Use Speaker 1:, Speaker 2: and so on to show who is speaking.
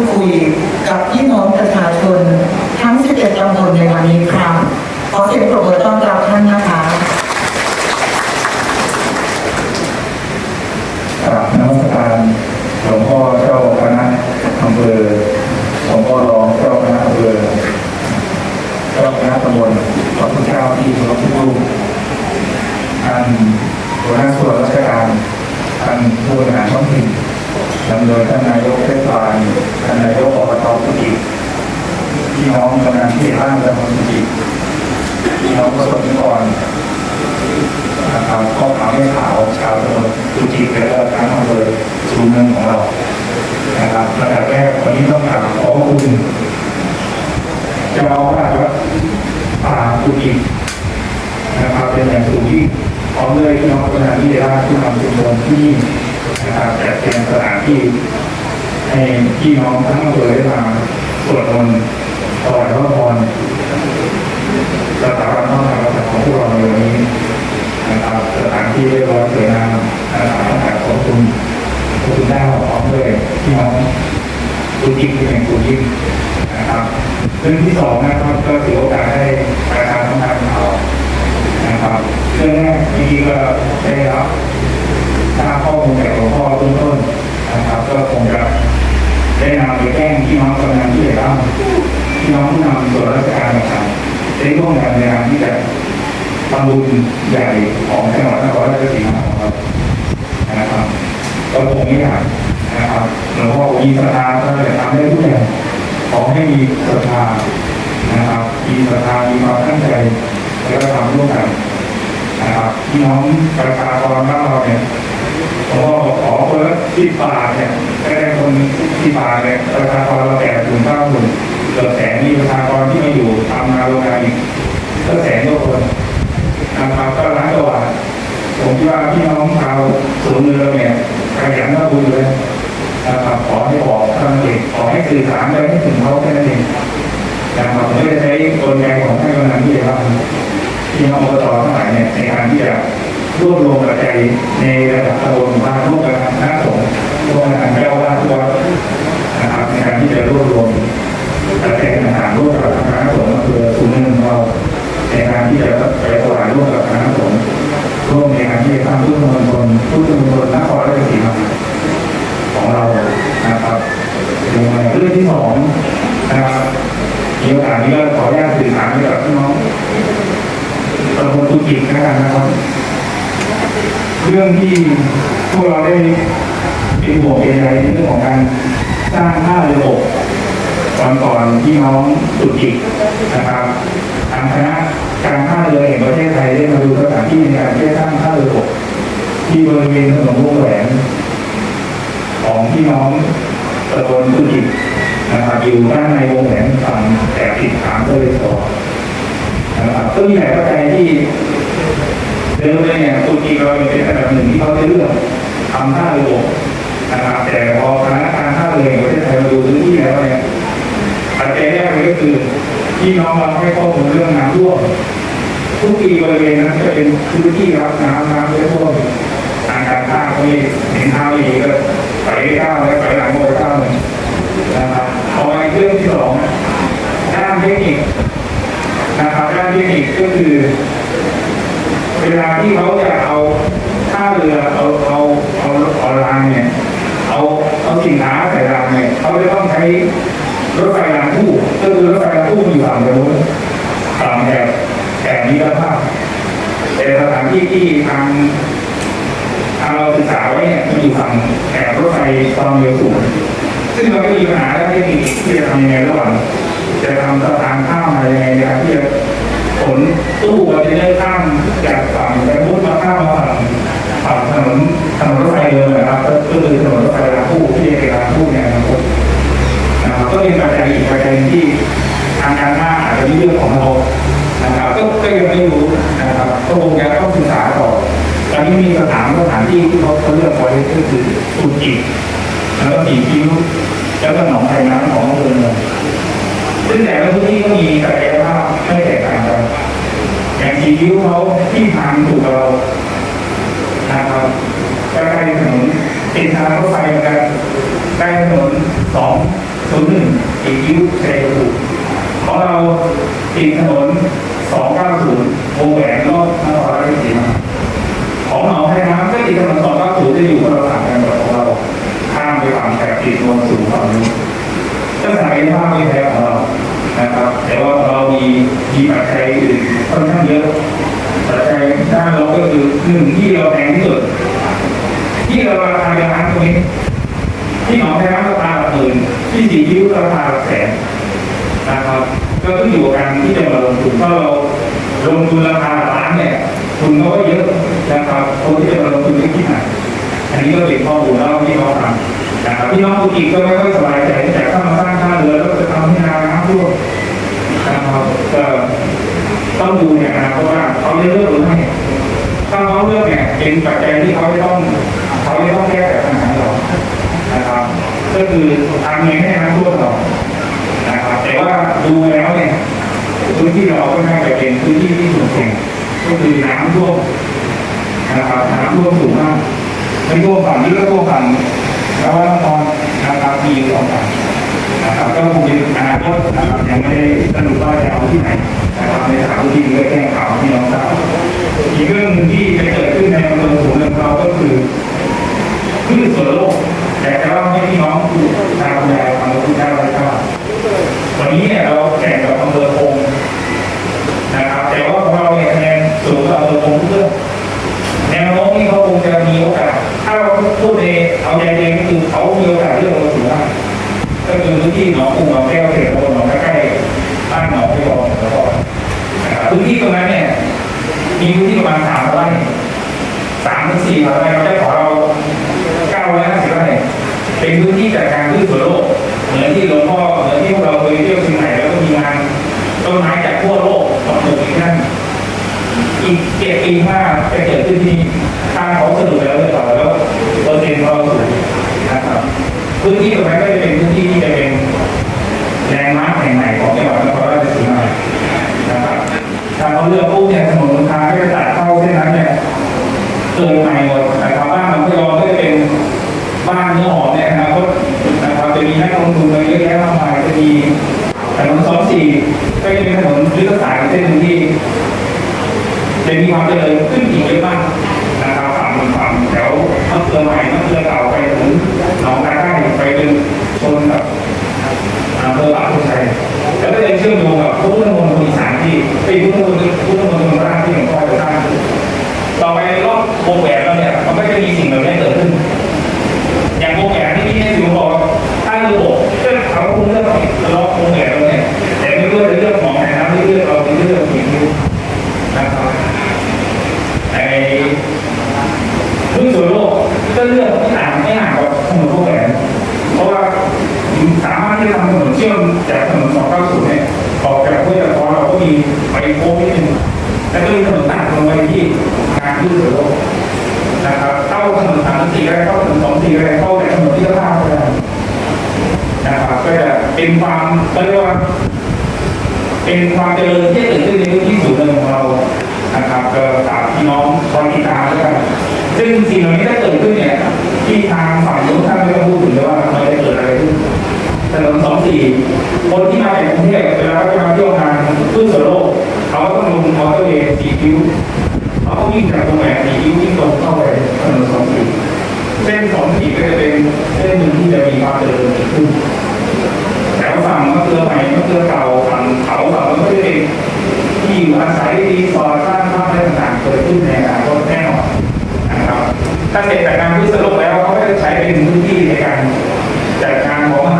Speaker 1: ดคุยกับพี่น้องประชาชน ทั้ง 11ตำบลในวันนี้ครับ ขอเสียงปรบมือต้อนรับท่านนะคะ
Speaker 2: กราบนมัสการหลวงพ่อเจ้าคณะอำเภอหลวงพ่อรองเจ้าคณะอำเภอเจ้าคณะตำบลขอทุกเจ้าที่เคารพทุกรูปท่านหัวหน้าส่วนราชการท่านผู้บริหารท้องถิ่น นำโดยท่านนายกเทศบาลท่านนายกอบตผู้ดีพี่น้องกำนันที่ร่างตำบลผู้ดีพี่น้องประสบนิกรนะครับข้อขาวไม่ขาวชาวตำบลตุจิและก็ทั้งอำเภอสูงเมืองของเรานะครับระดับแรกวันนี้ต้องกราบขอบคุณเจ้าอาวาสวัดป่าตุจินะครับเป็นอย่างสูงยิ่งพร้อมด้วยพี่น้องประชาชนที่ได้รับผู้นำชุมชนที่นี่ นะครับจัดเตรียมสถานที่ให้พี่น้องทั้งอำเภอได้มาสวดมนต์ถวายพระพรสถาบันพระมหากษัตริย์ของพวกเราในวันนี้นะครับสถานที่เรียบร้อยสวยงามนะครับขอบคุณขอบคุณเจ้าพร้อมด้วยพี่น้องคุณยิ่งที่เป็นคุณยิ่งนะครับเรื่องที่สองนะครับก็ถือโอกาสให้ประชาสัมพันธ์ข่าวนะครับเรื่องแรกจริงๆก็ได้รับ ทราบข้อมูลจากหลวงพ่อเบื้องต้นนะครับ ก็คงจะได้นำไปแจ้งพี่น้องกำนันที่เหลือบ้างพี่น้องผู้นำส่วนราชการต่างๆได้ร่วมกันในการที่จะทำบุญใหญ่ของจังหวัดนครราชสีมาของเรานะครับก็คงไม่อยากนะครับหลวงพ่อมีศรัทธาก็จะทำได้ทุกอย่างขอให้มีศรัทธานะครับมีศรัทธามีความตั้งใจแล้วก็ทำร่วมกันนะครับพี่น้องประชากรบ้านเราเนี่ย พ่อขอคนละที่บาทเนี่ยได้คนที่บาทเนี่ยประชากรเราแปดถึงเก้าหมื่นเกือบแสนมีประชากรที่มาอยู่ทำงานโรงงานอีกก็แสนกว่าคนนะครับก็ร้านกว่าผมคิดว่าพี่น้องชาวสูงเรือเนี่ยขยันทำบุญเลยนะครับขอให้บอกท่านเองขอให้สื่อสารไปให้ถึงเขาแค่นั้นเองนะครับผมจะใช้กลไกของท่านกำนันที่จะทำพี่น้องอบตทั้งหลายเนี่ยในการที่จะ รวบรวมปัจจัยในระดับตำบลหมู่บ้านร่วมกับคณะสงฆ์ร่วมกับเจ้าอาวาสทุกวัดนะครับในการที่จะรวบรวมปัจจัยต่างๆร่วมกับคณะสงฆ์อำเภอสูงเนินของเราในการที่จะไปถวายร่วมกับคณะสงฆ์ร่วมในการที่จะสร้างพุทธมณฑลพุทธมณฑลนครราชสีมาของเรานะครับในเรื่องที่สองนะครับมีโอกาสนี้ก็ขออนุญาตสื่อสารให้กับพี่น้องตำบลตุกิจนะครับ เรื่องที่พวกเราได้เป็นห่วงเป็นใยในเรื่องของการสร้างท่าเรือบกตอนก่อนที่น้องสุจิตนะครับทางคณะการท่าเรือแห่งประเทศไทยได้มาดูสถานที่ในการที่จะสร้างท่าเรือบกที่บริเวณถนนวงแหวนของพี่น้องตะบนสุจิตนะครับอยู่ด้านในวงแหวนฝั่งแต่ผิดทางก็เลยต่อนะครับก็มีหลายปัจจัยที่ เดิมเลยเนี่ยสุจิตเราเป็นอันดับหนึ่งที่เขาได้เลือกทำท่าเรือนะครับแต่พอคณะการท่าเรือแห่งประเทศไทยมาดูพื้นที่แล้วเนี่ยปัจจัยแรกเลยก็คือพี่น้องเราให้ข้อมูลเรื่องน้ำท่วมทุกปีบริเวณนั้นจะเป็นพื้นที่รับน้ำน้ำจะท่วมทางการท่าก็มีเห็นท่าอีกก็ไปไม่ก้าแล้วไปหลังโมไปก้าหนึ่งนะครับพอมาเรื่องที่สองด้านเทคนิคนะครับด้านเทคนิคก็คือ เวลาที่เขาจะเอาท่าเรือเอาเอาเอาเอารางเนี่ยเอาเอาสินค้าใส่รางเนี่ยเขาจะต้องใช้รถไฟรางคู่ก็คือรถไฟรางคู่อยู่ฝั่งตรงนู้นฝั่งแถบแถบนี้แล้วภาพแต่สถานที่ที่ทางทางเราศึกษาไว้เนี่ยมันอยู่ฝั่งแถบรถไฟความเร็วสูงซึ่งเราไม่มีปัญหาด้านเทคนิคที่จะทำยังไงระหว่างจะทำสะพานข้ามอะไรยังไงนการที่จะขน ตู้คอนเทนเนอร์ข้ามจากฝั่งจากมุดมาข้ามมาฝั่งฝั่งถนนถนนรถไฟเดิมนะครับก็คือถนนรถไฟรางคู่ที่เป็นรางคู่ในอนาคตนะครับก็เป็นปัจจัยอีกปัจจัยหนึ่งที่ทางการท่าอาจจะม่เรื่องของเรานะครับก็ก็ยังไม่รู้นะครับก็คงจะต้องศึกษาต่อตอนนี้มีสถานสถานที่ที่เขาเขาเลือกไว้ก็คือสุจิตแล้วก็มีคิ้วแล้วก็หนองไทยน้ำของอำเภอเมืองซึ่งแต่ละพื้นที่ก็มีศักยภาพไม่แตกต่างกันอย่าง สีคิ้วเขาที่ทางถูกเรานะครับใกล้ถนนติดทางรถไฟเหมือนกันใกล้ถนนสองศูนย์หนึ่งอีกยิ้วชัยภูของเราติดถนนสองเก้าศูนย์วงแหวนรอบนครราชสีมาของเราให้น้ำก็ติดถนนสองเก้าศูนย์จะอยู่คนละฝั่งกันกับของเราข้ามไปฝั่งแถบติดโนนสูงฝั่งนี้ก็ศักยภาพไม่แพ้ของเรา นะครับ แต่ว่าเรามีมีปัจจัยอื่นค่อนข้างเยอะปัจจัยด้านเราก็คือหนึ่งที่เราแพงที่สุดที่เราราคาเดียวกันตรงนี้ที่หนองแพราคาหลักหมื่นที่สีคิ้วราคาหลักแสนนะครับก็ขึ้นอยู่กับการที่จะมาลงทุนถ้าเราลงทุนราคาล้านเนี่ยทุนเขาก็เยอะนะครับคนที่จะมาลงทุนไม่คิดหนักอันนี้ก็เป็นข้อมูลแล้วที่น้องทำนะครับพี่น้องธุรกิจก็ไม่ค่อยสบายใจ ก็ต้องดูเนี่ยนะครับว่าเขาเลือกหรือไม่ถ้าเขาเลือกเนี่ยเป็นปัจจัยที่เขาจะต้องเขาจะต้องแก้ไขปัญหาเรานะครับ ก็คือทำยังไงให้น้ำท่วมเรานะครับแต่ว่าดูแล้วเนี่ยพื้นที่เราก็น่าจะเป็นพื้นที่ที่สุ่มเสี่ยงก็คือน้ำท่วมนะครับน้ำท่วมสูงมากไม่ท่วมฝั่งนี้ก็ท่วมฝั่งแล้วว่านครนะครับมีสองฝั่งนะครับก็คงเป็นอนาคตนะครับ ที่ไหนนะครับในสามที่ก็แก้งข่าวให้น้องทราบอีกเรื่องหนึ่งที่จะเกิดขึ้นในอำเภอสูงเนินเราก็คือคลื่นส่วนโลกแต่จะเล่าให้พี่น้องดูทางยายฟังคุณได้ไรครับวันนี้เนี่ยเราแข่งกับอำเภอคงนะครับแต่ว่าของเราเนี่ยคะแนนสูงกว่าอำเภอคงทุกเรื่องแนวโน้มที่เขาคงจะมีโอกาสถ้าเราพูดในเอาใจเองก็คือเขามีโอกาสเรื่องเราสูงมากก็คือพื้นที่หนองกุ้งหนองแก้วเขตต พื้นที่ตรงนั้นเนี่ย มีพื้นที่ประมาณสามไร่สามถึงสี่ไร่เราได้ขอเราเก้าร้อยห้าสิบไร่เป็นพื้นที่จัดการพืชสวนโลก เหมือนที่หลวงพ่อเหมือนที่พวกเราเคยเที่ยวเชียงใหม่แล้วก็มีงานต้นไม้จากทั่วโลกมาปลูกที่นั่นอีกเจ็ดปีข้างหน้าจะเกิดขึ้นที่ทางเขาสรุปแล้วเรียบร้อแล้วเปอร์เซ็นต์เราสูงนะครับพื้นที่ตรงนั้นก็ เส้นหนึ่งที่จะมีความเจริญขึ้นอีกเยอะมากนะครับฝั่งฝั่งแถวมะเขือใหม่มะเขือเก่าไปถึงหนองตาใต้ไปจนชนกับอำเภอปากคนชัยแล้วก็จะเชื่อมโยงกับพุทธมณฑลอีสานที่เป็นพุทธมณฑล นี้นะครับไอ้พื้นส่วนโลกก็เลือกที่ต่างไม่ห่างกับถนนวงแหวนเพราะว่าสามารถที่จะทำถนนเชื่อมจากถนน290เนี่ยออกจากห้วยตะกอนเราก็มีไปโค้งนิดนึงแล้วก็มีถนนตัดลงไปที่งานที่สุดโลกนะครับเข้าถนนสามสี่ก็ได้เข้าถนนสองสี่ก็ได้เข้าแต่ถนนที่ข้างก็ได้นะครับก็จะเป็นความเขาเรียกว่าเป็นความเจริญที่เกิดขึ้นในพื้นที่ คนที่มาจากกรุงเทพเวลาเขาจะมาเที่ยวงานขึ้นสโลกเขาก็ต้องลงมอเตอร์เวย์สี่คิ้วเขาต้องวิ่งจากตรงไหนสี่คิ้ววิ่งตรงเข้าไปถนนสองขีดเส้นสองขีดก็จะเป็นเส้นหนึ่งที่จะมีความเจริญขึ้นแต่ฝั่งมะเขือใหม่ก็เขือเก่าฝั่งเขาฝั่งมะเขือเองที่อยู่อาศัยรีสอร์ทสร้างภาพอะไรต่างๆเกิดขึ้นในอนาคตแน่นอนนะครับถ้าเสร็จจากการขึ้นสโลกแล้วเขาก็จะใช้เป็นพื้นที่ในการจัดการของมหา